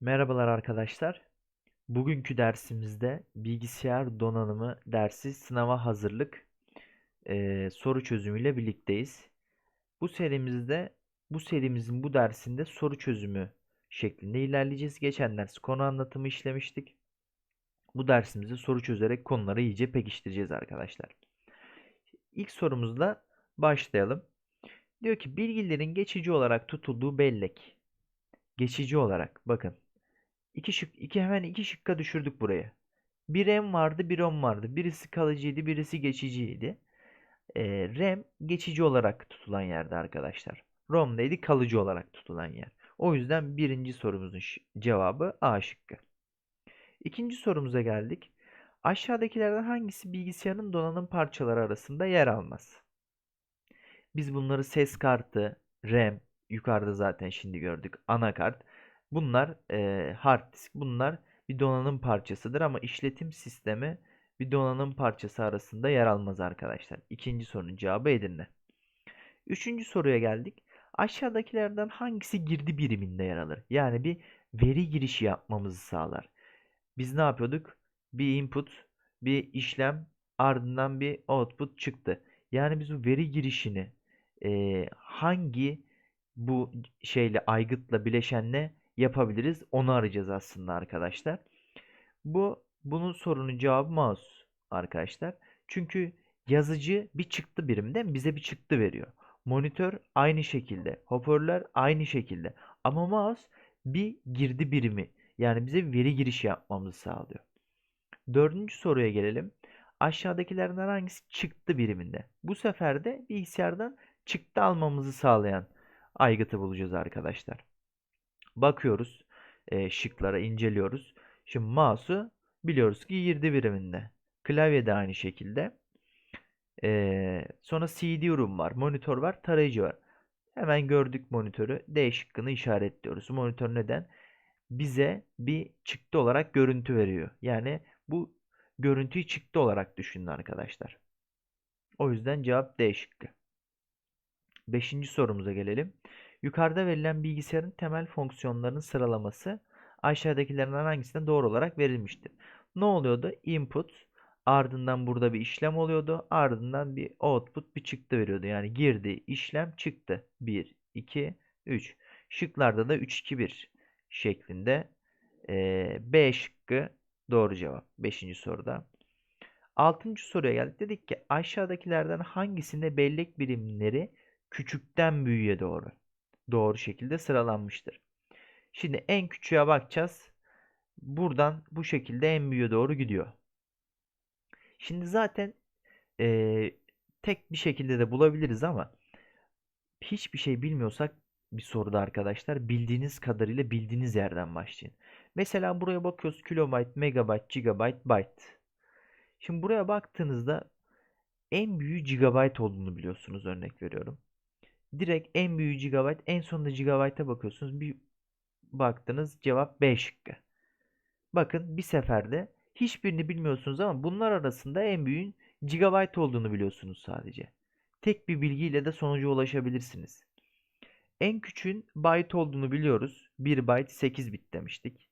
Merhabalar arkadaşlar. Bugünkü dersimizde bilgisayar donanımı dersi sınava hazırlık eee, soru çözümüyle birlikteyiz. Bu serimizde bu serimizin bu dersinde soru çözümü şeklinde ilerleyeceğiz. Geçen ders konu anlatımı işlemiştik. Bu dersimizde soru çözerek konuları iyice pekiştireceğiz arkadaşlar. İlk sorumuzla başlayalım. Diyor ki bilgilerin geçici olarak tutulduğu bellek. Geçici olarak bakın. İki şık, iki hemen iki şıkka düşürdük buraya. Bir RAM vardı, bir ROM vardı. Birisi kalıcıydı, birisi geçiciydi. Ee, RAM geçici olarak tutulan yerde arkadaşlar. ROM neydi? Kalıcı olarak tutulan yer. O yüzden birinci sorumuzun cevabı A şıkkı. İkinci sorumuza geldik. Aşağıdakilerden hangisi bilgisayarın donanım parçaları arasında yer almaz? Biz bunları ses kartı, RAM, yukarıda zaten şimdi gördük, anakart. Bunlar eee hard disk. Bunlar bir donanım parçasıdır ama işletim sistemi bir donanım parçası arasında yer almaz arkadaşlar. İkinci sorunun cevabı Edirne. Üçüncü soruya geldik. Aşağıdakilerden hangisi girdi biriminde yer alır? Yani bir veri girişi yapmamızı sağlar. Biz ne yapıyorduk? Bir input, bir işlem, ardından bir output çıktı. Yani biz bu veri girişini eee, hangi bu şeyle aygıtla bileşenle yapabiliriz? Onu arayacağız aslında arkadaşlar. Bu bunun sorunun cevabı mouse arkadaşlar. Çünkü yazıcı bir çıktı birimden bize bir çıktı veriyor. Monitör aynı şekilde, hoparlör aynı şekilde. Ama mouse bir girdi birimi. Yani bize veri girişi yapmamızı sağlıyor. Dördüncü soruya gelelim. Aşağıdakilerden hangisi çıktı biriminde? Bu sefer de bilgisayardan çıktı almamızı sağlayan aygıtı bulacağız arkadaşlar. Bakıyoruz e, şıklara inceliyoruz. Şimdi mouse'u biliyoruz ki girdi biriminde. Klavye de aynı şekilde. E, sonra CD-ROM var, monitör var, tarayıcı var. Hemen gördük monitörü. D şıkkını işaretliyoruz. Monitör neden? Bize bir çıktı olarak görüntü veriyor. Yani bu görüntüyü çıktı olarak düşünün arkadaşlar. O yüzden cevap D şıkkı. Beşinci sorumuza gelelim. Yukarıda verilen bilgisayarın temel fonksiyonlarının sıralaması aşağıdakilerden hangisinden doğru olarak verilmiştir? Ne oluyordu? Input, ardından burada bir işlem oluyordu. Ardından bir output, bir çıktı veriyordu. Yani girdi, işlem, çıktı. 1, 2, 3. Şıklarda da 3, 2, 1 şeklinde. Ee, B şıkkı doğru cevap. 5. soruda. Altıncı soruya geldik. Dedik ki aşağıdakilerden hangisinde bellek birimleri küçükten büyüğe doğru doğru şekilde sıralanmıştır. Şimdi en küçüğe bakacağız. Buradan bu şekilde en büyüğe doğru gidiyor. Şimdi zaten eee, tek bir şekilde de bulabiliriz ama hiçbir şey bilmiyorsak bir soruda arkadaşlar bildiğiniz kadarıyla bildiğiniz yerden başlayın. Mesela buraya bakıyoruz kilobayt, megabayt, gigabayt, byte. Şimdi buraya baktığınızda en büyüğü gigabayt olduğunu biliyorsunuz örnek veriyorum. Direkt en büyüğü gigabayt, en sonunda gigabayta bakıyorsunuz. Bir baktınız cevap B şıkkı. Bakın bir seferde hiçbirini bilmiyorsunuz ama bunlar arasında en büyüğün gigabayt olduğunu biliyorsunuz sadece. Tek bir bilgiyle de sonuca ulaşabilirsiniz. En küçüğün byte olduğunu biliyoruz. 1 byte 8 bit demiştik.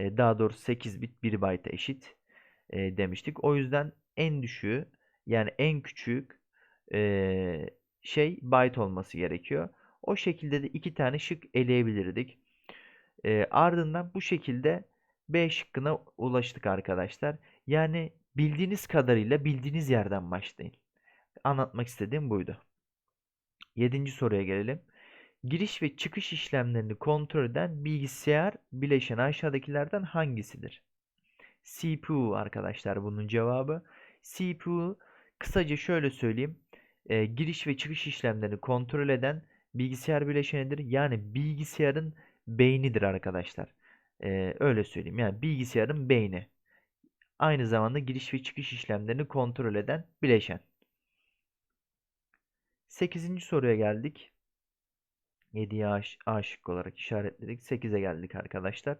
Ee, daha doğrusu 8 bit 1 byte'a eşit e, demiştik. O yüzden en düşüğü yani en küçük e, şey byte olması gerekiyor. O şekilde de iki tane şık eleyebilirdik. E, ardından bu şekilde B şıkkına ulaştık arkadaşlar. Yani bildiğiniz kadarıyla bildiğiniz yerden başlayın. Anlatmak istediğim buydu. Yedinci soruya gelelim. Giriş ve çıkış işlemlerini kontrol eden bilgisayar bileşeni aşağıdakilerden hangisidir? CPU arkadaşlar bunun cevabı. CPU kısaca şöyle söyleyeyim. E, giriş ve çıkış işlemlerini kontrol eden bilgisayar bileşenidir. Yani bilgisayarın beynidir arkadaşlar. E, öyle söyleyeyim. Yani bilgisayarın beyni. Aynı zamanda giriş ve çıkış işlemlerini kontrol eden bileşen. 8. soruya geldik. 7'yi A, A şıkkı olarak işaretledik. 8'e geldik arkadaşlar.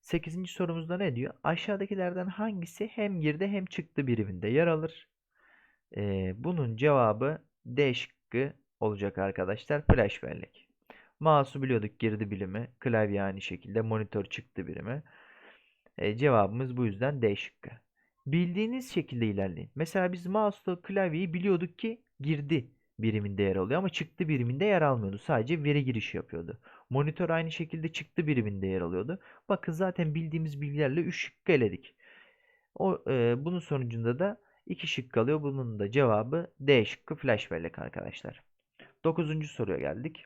8. sorumuzda ne diyor? Aşağıdakilerden hangisi hem girdi hem çıktı biriminde yer alır? Ee, bunun cevabı D şıkkı olacak arkadaşlar. Flash bellek. Mouse'u biliyorduk girdi birimi. Klavye aynı şekilde. Monitör çıktı birimi. E, cevabımız bu yüzden D şıkkı. Bildiğiniz şekilde ilerleyin. Mesela biz mouse'la klavyeyi biliyorduk ki girdi biriminde yer alıyor ama çıktı biriminde yer almıyordu. Sadece veri girişi yapıyordu. Monitör aynı şekilde çıktı biriminde yer alıyordu. Bakın zaten bildiğimiz bilgilerle 3 şıkkı eledik. O, e, bunun sonucunda da 2 şık kalıyor. Bunun da cevabı D şıkkı flash bellek arkadaşlar. 9. soruya geldik.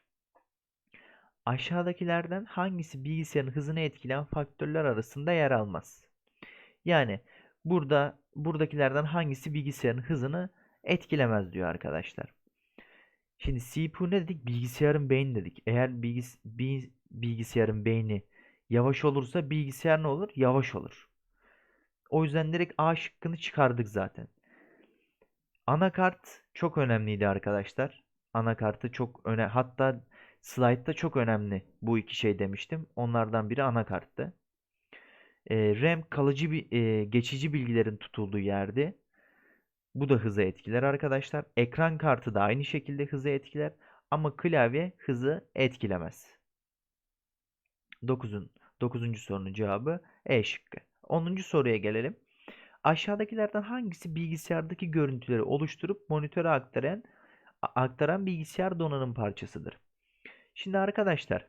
Aşağıdakilerden hangisi bilgisayarın hızını etkileyen faktörler arasında yer almaz? Yani burada buradakilerden hangisi bilgisayarın hızını etkilemez diyor arkadaşlar. Şimdi CPU ne dedik? Bilgisayarın beyni dedik. Eğer bilgis bilgisayarın beyni yavaş olursa bilgisayar ne olur? Yavaş olur. O yüzden direkt A şıkkını çıkardık zaten. Anakart çok önemliydi arkadaşlar. Anakartı çok öne hatta slaytta çok önemli bu iki şey demiştim. Onlardan biri anakarttı. E, RAM kalıcı bir e, geçici bilgilerin tutulduğu yerde. Bu da hızı etkiler arkadaşlar. Ekran kartı da aynı şekilde hızı etkiler ama klavye hızı etkilemez. 9'un 9. sorunun cevabı E şıkkı. 10. soruya gelelim. Aşağıdakilerden hangisi bilgisayardaki görüntüleri oluşturup monitöre aktaran aktaran bilgisayar donanım parçasıdır? Şimdi arkadaşlar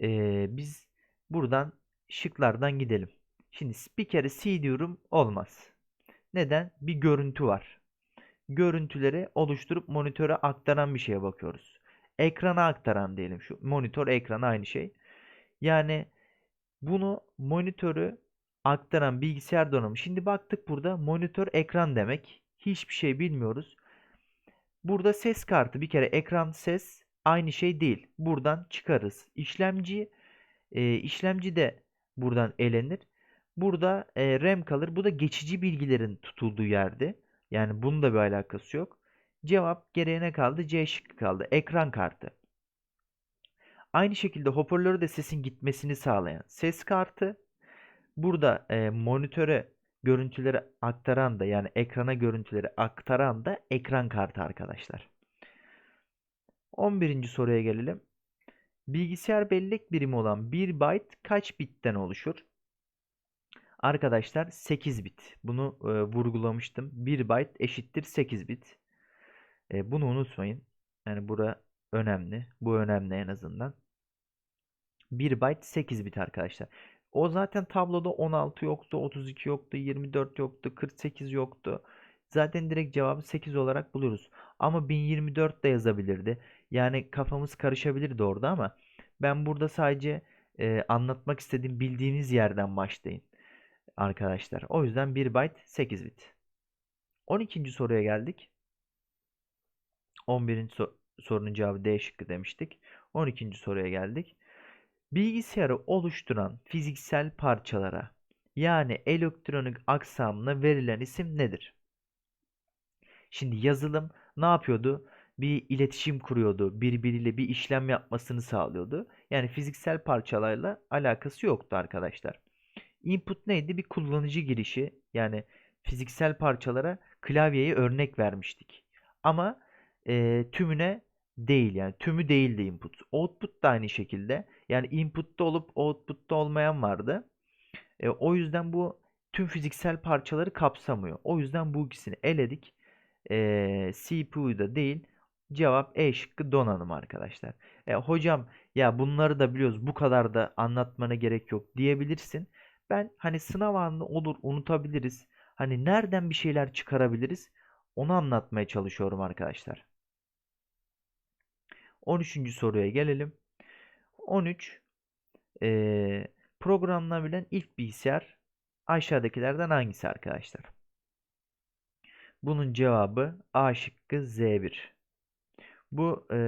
ee, biz buradan şıklardan gidelim. Şimdi bir kere C diyorum olmaz. Neden? Bir görüntü var. Görüntüleri oluşturup monitöre aktaran bir şeye bakıyoruz. Ekrana aktaran diyelim. Şu monitör ekran aynı şey. Yani bunu monitörü aktaran bilgisayar donanımı. Şimdi baktık burada monitör ekran demek. Hiçbir şey bilmiyoruz. Burada ses kartı bir kere ekran ses aynı şey değil. Buradan çıkarız. İşlemci e, işlemci de buradan elenir. Burada e, RAM kalır. Bu da geçici bilgilerin tutulduğu yerde. Yani bunun da bir alakası yok. Cevap geriye ne kaldı? C şıkkı kaldı. Ekran kartı. Aynı şekilde hoparlörü de sesin gitmesini sağlayan ses kartı. Burada e, monitöre görüntüleri aktaran da yani ekrana görüntüleri aktaran da ekran kartı arkadaşlar. 11. soruya gelelim. Bilgisayar bellek birimi olan 1 byte kaç bitten oluşur? Arkadaşlar 8 bit. Bunu e, vurgulamıştım. 1 byte eşittir 8 bit. E, bunu unutmayın. Yani bura önemli. Bu önemli en azından. 1 byte 8 bit arkadaşlar. O zaten tabloda 16 yoktu, 32 yoktu, 24 yoktu, 48 yoktu. Zaten direkt cevabı 8 olarak buluruz. Ama 1024 de yazabilirdi. Yani kafamız karışabilirdi orada ama ben burada sadece e, anlatmak istediğim bildiğiniz yerden başlayın arkadaşlar. O yüzden 1 byte 8 bit. 12. soruya geldik. 11. So sorunun cevabı D şıkkı demiştik. 12. soruya geldik. Bilgisayarı oluşturan fiziksel parçalara yani elektronik aksamına verilen isim nedir? Şimdi yazılım ne yapıyordu? Bir iletişim kuruyordu. Birbiriyle bir işlem yapmasını sağlıyordu. Yani fiziksel parçalarla alakası yoktu arkadaşlar. Input neydi? Bir kullanıcı girişi. Yani fiziksel parçalara klavyeyi örnek vermiştik. Ama e, tümüne değil yani tümü değildi input. Output da aynı şekilde. Yani input'ta olup output'ta olmayan vardı. E, o yüzden bu tüm fiziksel parçaları kapsamıyor. O yüzden bu ikisini eledik. E, CPU'da değil. Cevap E şıkkı donanım arkadaşlar. E, hocam ya bunları da biliyoruz bu kadar da anlatmana gerek yok diyebilirsin. Ben hani sınav anı olur unutabiliriz. Hani nereden bir şeyler çıkarabiliriz onu anlatmaya çalışıyorum arkadaşlar. 13. soruya gelelim. 13 e, programlanabilen ilk bilgisayar aşağıdakilerden hangisi arkadaşlar? Bunun cevabı A şıkkı Z1. Bu e,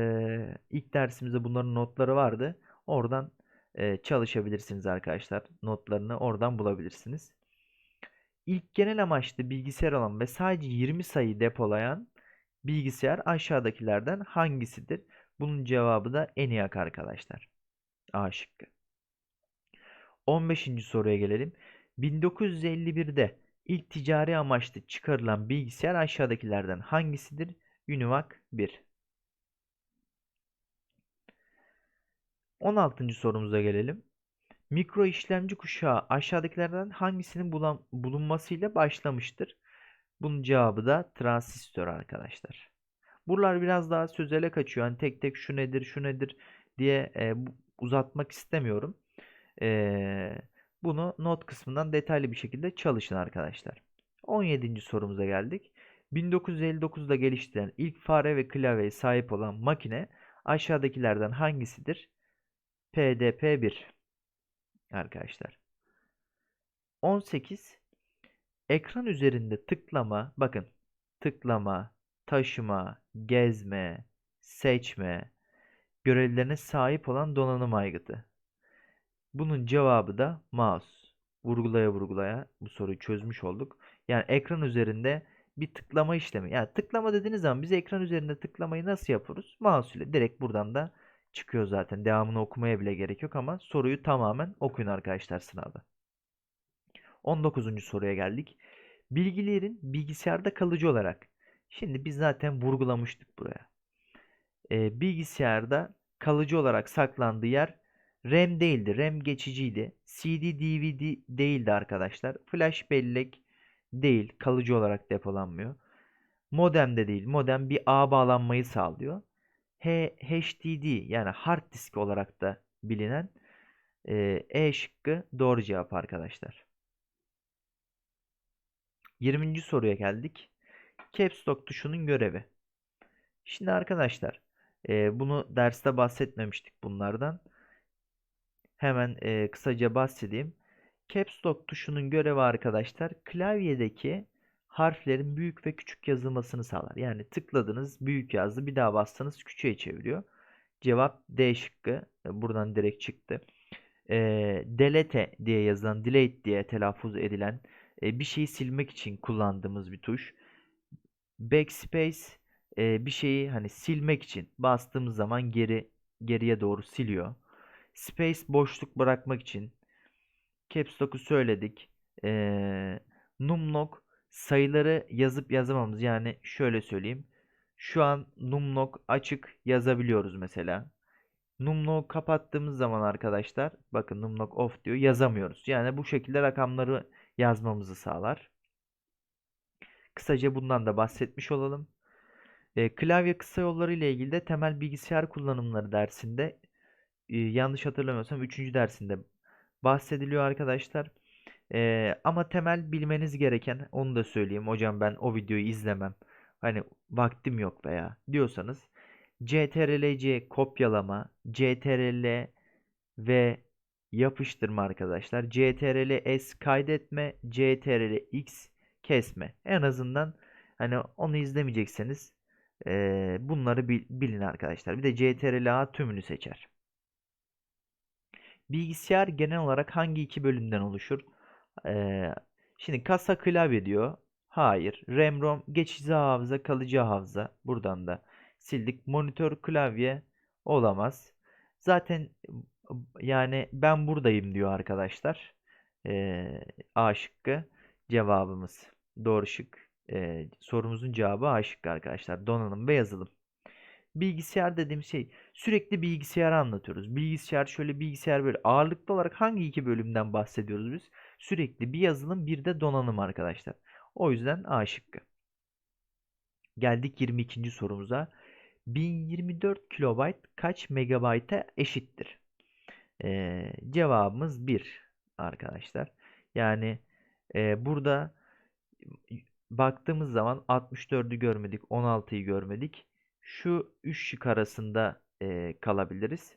ilk dersimizde bunların notları vardı. Oradan e, çalışabilirsiniz arkadaşlar. Notlarını oradan bulabilirsiniz. İlk genel amaçlı bilgisayar olan ve sadece 20 sayı depolayan bilgisayar aşağıdakilerden hangisidir? Bunun cevabı da ENIAC arkadaşlar. A şıkkı. 15. soruya gelelim. 1951'de ilk ticari amaçlı çıkarılan bilgisayar aşağıdakilerden hangisidir? Univac 1. 16. sorumuza gelelim. Mikro işlemci kuşağı aşağıdakilerden hangisinin bulunmasıyla başlamıştır? Bunun cevabı da transistör arkadaşlar. Buralar biraz daha sözele kaçıyor. Hani tek tek şu nedir, şu nedir diye e, uzatmak istemiyorum. E, bunu not kısmından detaylı bir şekilde çalışın arkadaşlar. 17. sorumuza geldik. 1959'da geliştirilen ilk fare ve klavyeye sahip olan makine aşağıdakilerden hangisidir? PDP-1 arkadaşlar. 18 ekran üzerinde tıklama, bakın tıklama, taşıma, gezme, seçme görevlerine sahip olan donanım aygıtı. Bunun cevabı da mouse. Vurgulaya vurgulaya bu soruyu çözmüş olduk. Yani ekran üzerinde bir tıklama işlemi. Yani tıklama dediğiniz zaman biz ekran üzerinde tıklamayı nasıl yapıyoruz? Mouse ile direkt buradan da çıkıyor zaten. Devamını okumaya bile gerek yok ama soruyu tamamen okuyun arkadaşlar sınavda. 19. soruya geldik. Bilgilerin bilgisayarda kalıcı olarak. Şimdi biz zaten vurgulamıştık buraya. Ee, bilgisayarda kalıcı olarak saklandığı yer RAM değildi. RAM geçiciydi. CD, DVD değildi arkadaşlar. Flash bellek değil. Kalıcı olarak depolanmıyor. Modem de değil. Modem bir ağ bağlanmayı sağlıyor. H HDD yani hard disk olarak da bilinen e, E şıkkı doğru cevap arkadaşlar. 20. soruya geldik. Caps Lock tuşunun görevi. Şimdi arkadaşlar e, bunu derste bahsetmemiştik bunlardan. Hemen e, kısaca bahsedeyim. Caps Lock tuşunun görevi arkadaşlar klavyedeki harflerin büyük ve küçük yazılmasını sağlar. Yani tıkladınız büyük yazdı bir daha bastınız küçüğe çeviriyor. Cevap D şıkkı. E, buradan direkt çıktı. E, delete diye yazılan, delete diye telaffuz edilen e, bir şeyi silmek için kullandığımız bir tuş. Backspace e, bir şeyi hani silmek için bastığımız zaman geri geriye doğru siliyor. Space boşluk bırakmak için. Caps Lock'u söyledik. E, numlock sayıları yazıp yazamamız. Yani şöyle söyleyeyim. Şu an numlock açık yazabiliyoruz mesela. Numlock'u kapattığımız zaman arkadaşlar bakın numlock off diyor yazamıyoruz. Yani bu şekilde rakamları yazmamızı sağlar. Kısaca bundan da bahsetmiş olalım. E, klavye kısa yolları ile ilgili de temel bilgisayar kullanımları dersinde e, yanlış hatırlamıyorsam 3. dersinde bahsediliyor arkadaşlar. E, ama temel bilmeniz gereken onu da söyleyeyim. Hocam ben o videoyu izlemem. Hani vaktim yok veya diyorsanız CTRL-C kopyalama, CTRL ve yapıştırma arkadaşlar. CTRL S kaydetme, CTRL X kesme. En azından hani onu izlemeyecekseniz e, bunları bil- bilin arkadaşlar. Bir de CTRL tümünü seçer. Bilgisayar genel olarak hangi iki bölümden oluşur? Ee, şimdi kasa klavye diyor. Hayır. RAM, ROM, geçici hafıza, kalıcı hafıza. Buradan da sildik. Monitör, klavye olamaz. Zaten yani ben buradayım diyor arkadaşlar. Ee, A şıkkı cevabımız. Doğru şık. Ee, sorumuzun cevabı A şıkkı arkadaşlar. Donanım ve yazılım. Bilgisayar dediğim şey sürekli bilgisayarı anlatıyoruz. Bilgisayar şöyle bilgisayar böyle ağırlıklı olarak hangi iki bölümden bahsediyoruz biz? Sürekli bir yazılım bir de donanım arkadaşlar. O yüzden A şıkkı. Geldik 22. sorumuza. 1024 kilobayt kaç megabayta eşittir? Ee, cevabımız 1 arkadaşlar. Yani e, burada baktığımız zaman 64'ü görmedik, 16'yı görmedik. Şu 3 şık arasında e, kalabiliriz.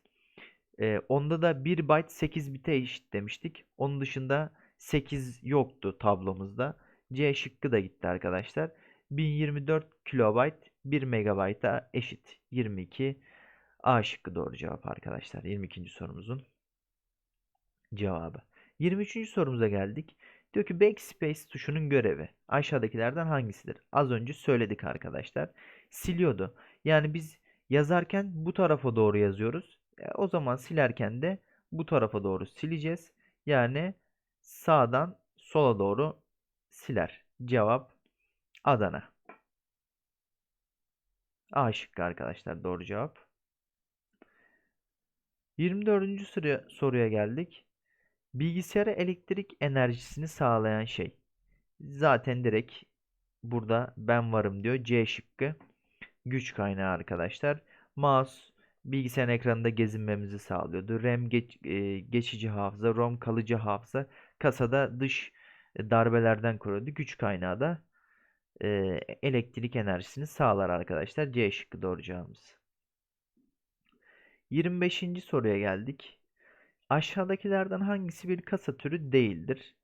E, onda da 1 byte 8 bite eşit demiştik. Onun dışında 8 yoktu tablomuzda. C şıkkı da gitti arkadaşlar. 1024 kilobayt 1 megabayta eşit. 22 A şıkkı doğru cevap arkadaşlar. 22. sorumuzun cevabı. 23. sorumuza geldik. Diyor ki backspace tuşunun görevi aşağıdakilerden hangisidir? Az önce söyledik arkadaşlar. Siliyordu. Yani biz yazarken bu tarafa doğru yazıyoruz. E, o zaman silerken de bu tarafa doğru sileceğiz. Yani sağdan sola doğru siler. Cevap Adana. A şıkkı arkadaşlar doğru cevap. 24. soruya, soruya geldik. Bilgisayara elektrik enerjisini sağlayan şey. Zaten direkt burada ben varım diyor. C şıkkı. Güç kaynağı arkadaşlar. Mouse bilgisayarın ekranında gezinmemizi sağlıyordu. RAM geç- e, geçici hafıza, ROM kalıcı hafıza. Kasada dış e, darbelerden koruyordu. Güç kaynağı da e, elektrik enerjisini sağlar arkadaşlar. C şıkkı doğru cevabımız. 25. soruya geldik. Aşağıdakilerden hangisi bir kasa türü değildir?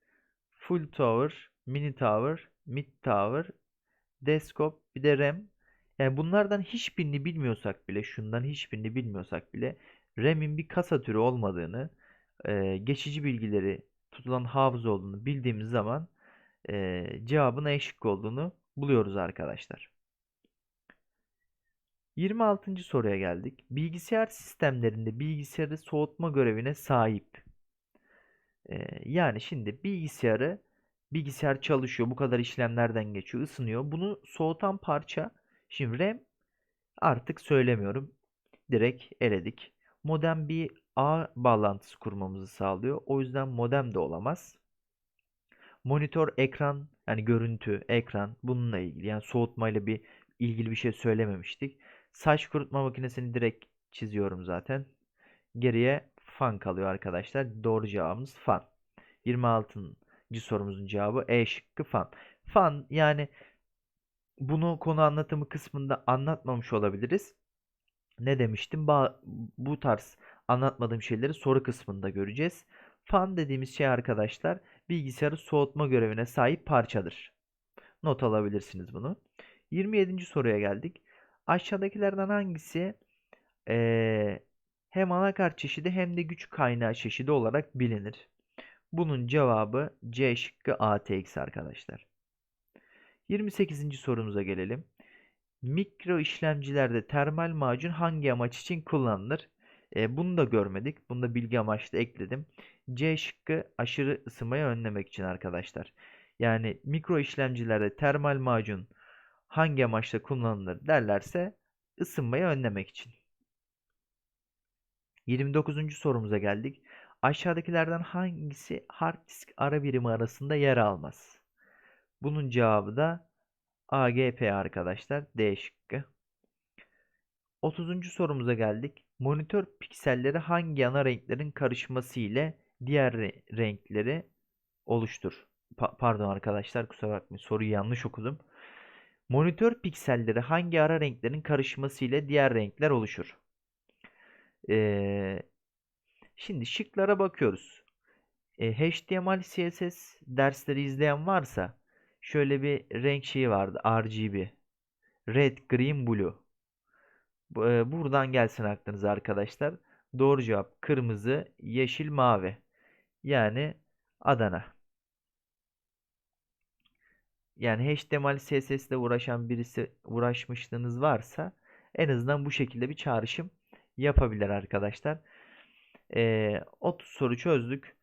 Full tower, mini tower, mid tower, desktop, bir de RAM. Yani bunlardan hiçbirini bilmiyorsak bile, şundan hiçbirini bilmiyorsak bile RAM'in bir kasa türü olmadığını, e, geçici bilgileri tutulan hafıza olduğunu bildiğimiz zaman e, cevabın E şıkkı olduğunu buluyoruz arkadaşlar. 26. soruya geldik. Bilgisayar sistemlerinde bilgisayarı soğutma görevine sahip. Ee, yani şimdi bilgisayarı bilgisayar çalışıyor, bu kadar işlemlerden geçiyor, ısınıyor. Bunu soğutan parça şimdi RAM artık söylemiyorum. Direkt eledik. Modem bir ağ bağlantısı kurmamızı sağlıyor. O yüzden modem de olamaz. Monitör, ekran, yani görüntü, ekran bununla ilgili. Yani soğutmayla bir ilgili bir şey söylememiştik. Saç kurutma makinesini direkt çiziyorum zaten. Geriye fan kalıyor arkadaşlar. Doğru cevabımız fan. 26. sorumuzun cevabı E şıkkı fan. Fan yani bunu konu anlatımı kısmında anlatmamış olabiliriz. Ne demiştim? Ba bu tarz anlatmadığım şeyleri soru kısmında göreceğiz. Fan dediğimiz şey arkadaşlar bilgisayarı soğutma görevine sahip parçadır. Not alabilirsiniz bunu. 27. soruya geldik. Aşağıdakilerden hangisi eee, hem anakart çeşidi hem de güç kaynağı çeşidi olarak bilinir? Bunun cevabı C şıkkı ATX arkadaşlar. 28. sorumuza gelelim. Mikro işlemcilerde termal macun hangi amaç için kullanılır? E, bunu da görmedik. Bunu da bilgi amaçlı ekledim. C şıkkı aşırı ısınmayı önlemek için arkadaşlar. Yani mikro işlemcilerde termal macun hangi amaçla kullanılır derlerse ısınmayı önlemek için. 29. sorumuza geldik. Aşağıdakilerden hangisi hard disk ara birimi arasında yer almaz? Bunun cevabı da AGP arkadaşlar. D şıkkı. 30. sorumuza geldik. Monitör pikselleri hangi ana renklerin karışması ile diğer renkleri oluştur? Pa pardon arkadaşlar kusura bakmayın soruyu yanlış okudum. Monitör pikselleri hangi ara renklerin karışması ile diğer renkler oluşur? Ee, şimdi şıklara bakıyoruz. Ee, HTML, CSS dersleri izleyen varsa şöyle bir renk şeyi vardı. RGB. Red, Green, Blue. E, buradan gelsin aklınıza arkadaşlar. Doğru cevap kırmızı, yeşil, mavi. Yani Adana. Yani HTML, CSS ile uğraşan birisi uğraşmışlığınız varsa en azından bu şekilde bir çağrışım yapabilir arkadaşlar. Ee, 30 soru çözdük.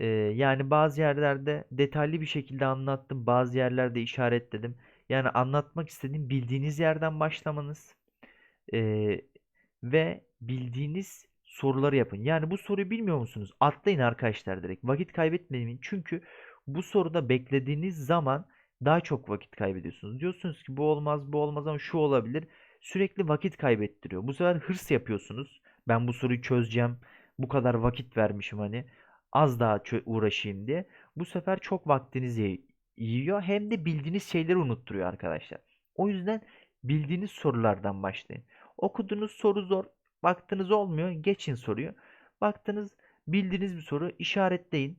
Ee, yani bazı yerlerde detaylı bir şekilde anlattım. Bazı yerlerde işaretledim. Yani anlatmak istediğim bildiğiniz yerden başlamanız ee, ve bildiğiniz soruları yapın. Yani bu soruyu bilmiyor musunuz? Atlayın arkadaşlar direkt. Vakit kaybetmeyin. Çünkü bu soruda beklediğiniz zaman daha çok vakit kaybediyorsunuz. Diyorsunuz ki bu olmaz, bu olmaz ama şu olabilir. Sürekli vakit kaybettiriyor. Bu sefer hırs yapıyorsunuz. Ben bu soruyu çözeceğim. Bu kadar vakit vermişim hani. Az daha uğraşayım diye. Bu sefer çok vaktinizi yiyor. Hem de bildiğiniz şeyleri unutturuyor arkadaşlar. O yüzden bildiğiniz sorulardan başlayın. Okuduğunuz soru zor. Baktınız olmuyor. Geçin soruyu. Baktınız bildiğiniz bir soru işaretleyin.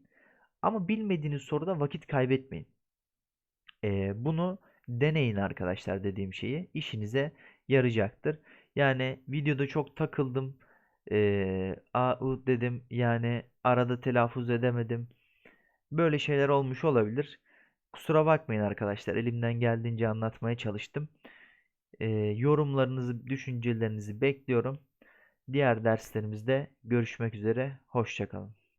Ama bilmediğiniz soruda vakit kaybetmeyin. Ee, bunu deneyin arkadaşlar dediğim şeyi. işinize yarayacaktır. Yani videoda çok takıldım. Ee, a u dedim. Yani arada telaffuz edemedim. Böyle şeyler olmuş olabilir. Kusura bakmayın arkadaşlar. Elimden geldiğince anlatmaya çalıştım. Ee, yorumlarınızı, düşüncelerinizi bekliyorum. Diğer derslerimizde görüşmek üzere. Hoşçakalın.